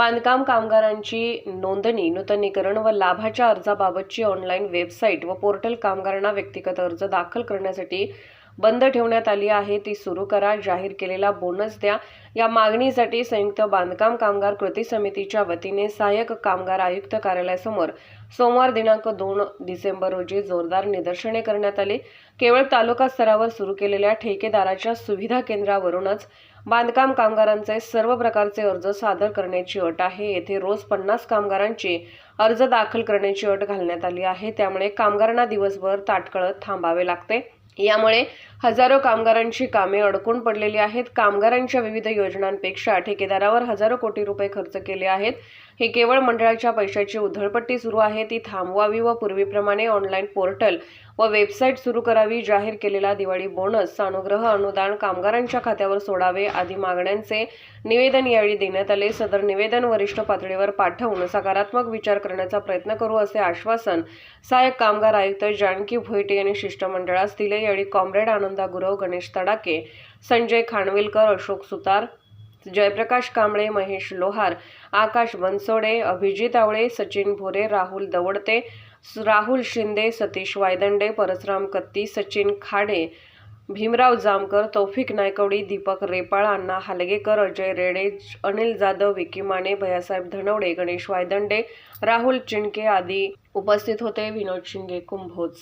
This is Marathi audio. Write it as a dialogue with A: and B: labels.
A: बांधकाम कामगारांची नोंदणी नूतनीकरण व लाभाच्या अर्जाबाबतची ऑनलाईन वेबसाईट व पोर्टल कामगारांना व्यक्तिगत अर्ज दाखल करण्यासाठी बंद ठेवण्यात आली आहे. ती सुरू करा. जाहीर केलेला बोनस द्या. या मागणीसाठी संयुक्त बांधकाम कामगार कृती समितीच्या वतीने सहाय्यक कामगार आयुक्त कार्यालयासमोर सोमवार दिनांक दोन डिसेंबर रोजी जोरदार निदर्शने करण्यात आली. केवळ तालुका स्तरावर सुरू केलेल्या ठेकेदाराच्या सुविधा केंद्रावरूनच बांधकाम कामगारांचे सर्व प्रकारचे अर्ज सादर करण्याची अट आहे. येथे रोज पन्नास कामगारांची अर्ज दाखल करण्याची अट घालण्यात आली आहे. त्यामुळे कामगारांना दिवसभर ताटकळत थांबावे लागते. यामुळे हजारो कामगारांची कामे अडकून पडलेली आहेत. कामगारांच्या विविध योजनांपेक्षा ठेकेदारावर हजारो कोटी रुपये खर्च केले आहेत. हे केवळ मंडळाच्या पैशाची उधळपट्टी सुरू आहे. ती थांबवावी व पूर्वीप्रमाणे ऑनलाईन पोर्टल व वेबसाईट सुरू करावी जाहीर केलेला दिवाळी बोनस अनुग्रह अनुदान कामगारांच्या खात्यावर सोडावे आदी मागण्यांचे निवेदन यावेळी देण्यात आले. सदर निवेदन वरिष्ठ पातळीवर पाठवून सकारात्मक विचार करण्याचा प्रयत्न करू असे आश्वासन सहाय्यक कामगार आयुक्त जानकी भोईटे यांनी शिष्टमंडळास दिले. यावेळी कॉम्रेड आनंदा गुरव गणेश तडाके संजय खानविलकर अशोक सुतार जयप्रकाश कांबळे महेश लोहार आकाश बनसोडे अभिजित आवळे सचिन भोरे राहुल दवडते राहुल शिंदे सतीश वायदंडे परसराम कत्ती सचिन खाडे भीमराव जामकर तौफिक नायकवडी दीपक रेपाळ अण्णा हालगेकर अजय रेडे अनिल जाधव विकी माने भयासाहेब धनवडे गणेश वायदंडे राहुल चिणके आदी उपस्थित होते. विनोद शिंगे कुंभोज.